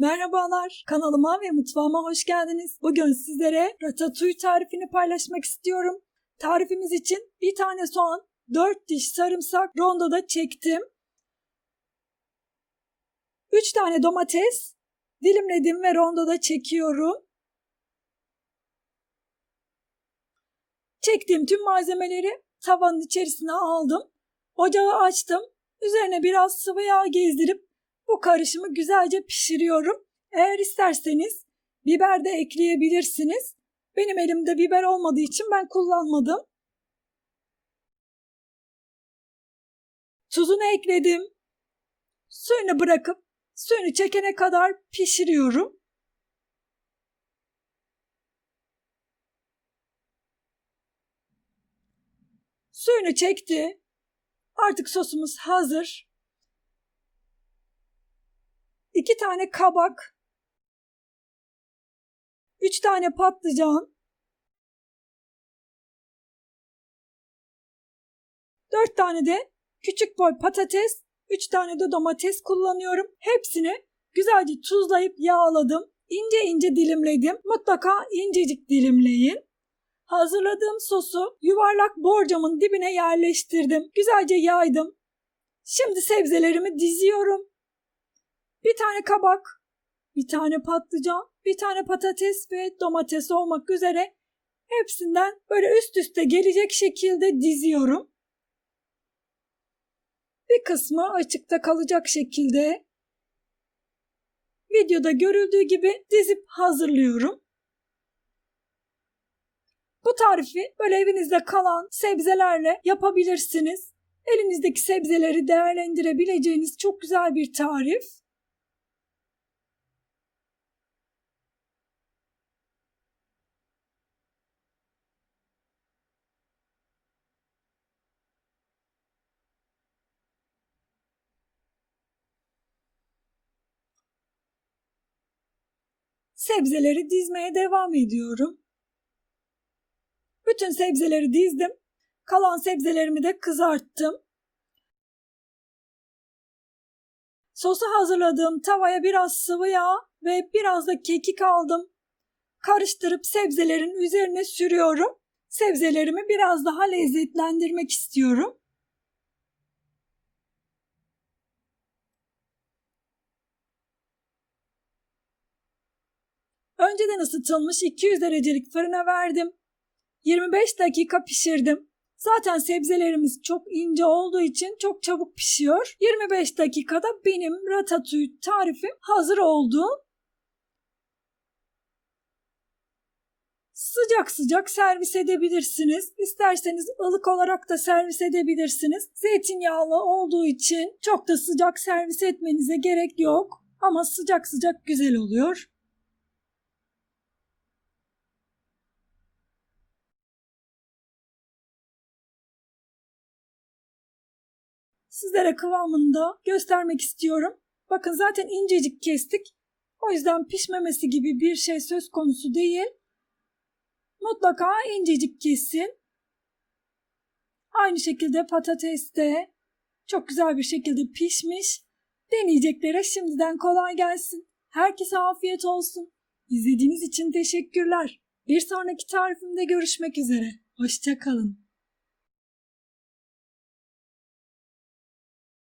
Merhabalar, kanalıma ve mutfağıma hoş geldiniz. Bugün sizlere ratatouille tarifini paylaşmak istiyorum. Tarifimiz için bir tane soğan, 4 diş sarımsak rondoda çektim. 3 tane domates dilimledim ve rondoda çekiyorum. Çektiğim tüm malzemeleri tavanın içerisine aldım. Ocağı açtım. Üzerine biraz sıvı yağ gezdirip bu karışımı güzelce pişiriyorum. Eğer isterseniz biber de ekleyebilirsiniz. Benim elimde biber olmadığı için ben kullanmadım. Tuzunu ekledim. Suyunu bırakıp suyunu çekene kadar pişiriyorum. Suyunu çekti. Artık sosumuz hazır. 2 tane kabak, 3 tane patlıcan, 4 tane de küçük boy patates, 3 tane de domates kullanıyorum. Hepsini güzelce tuzlayıp yağladım. İnce ince dilimledim. Mutlaka incecik dilimleyin. Hazırladığım sosu yuvarlak borcamın dibine yerleştirdim. Güzelce yaydım. Şimdi sebzelerimi diziyorum. Bir tane kabak, bir tane patlıcan, bir tane patates ve domates olmak üzere hepsinden böyle üst üste gelecek şekilde diziyorum. Bir kısmı açıkta kalacak şekilde videoda görüldüğü gibi dizip hazırlıyorum. Bu tarifi böyle evinizde kalan sebzelerle yapabilirsiniz. Elinizdeki sebzeleri değerlendirebileceğiniz çok güzel bir tarif. Sebzeleri dizmeye devam ediyorum. Bütün sebzeleri dizdim. Kalan sebzelerimi de kızarttım. Sosu hazırladığım tavaya biraz sıvı yağ ve biraz da kekik aldım. Karıştırıp sebzelerin üzerine sürüyorum. Sebzelerimi biraz daha lezzetlendirmek istiyorum. Önceden ısıtılmış 200 derecelik fırına verdim. 25 dakika pişirdim. Zaten sebzelerimiz çok ince olduğu için çok çabuk pişiyor. 25 dakikada benim ratatouille tarifim hazır oldu. Sıcak sıcak servis edebilirsiniz. İsterseniz ılık olarak da servis edebilirsiniz. Zeytinyağlı olduğu için çok da sıcak servis etmenize gerek yok. Ama sıcak sıcak güzel oluyor. Sizlere kıvamını da göstermek istiyorum. Bakın zaten incecik kestik. O yüzden pişmemesi gibi bir şey söz konusu değil. Mutlaka incecik kesin. Aynı şekilde patates de çok güzel bir şekilde pişmiş. Deneyeceklere şimdiden kolay gelsin. Herkese afiyet olsun. İzlediğiniz için teşekkürler. Bir sonraki tarifimde görüşmek üzere. Hoşçakalın.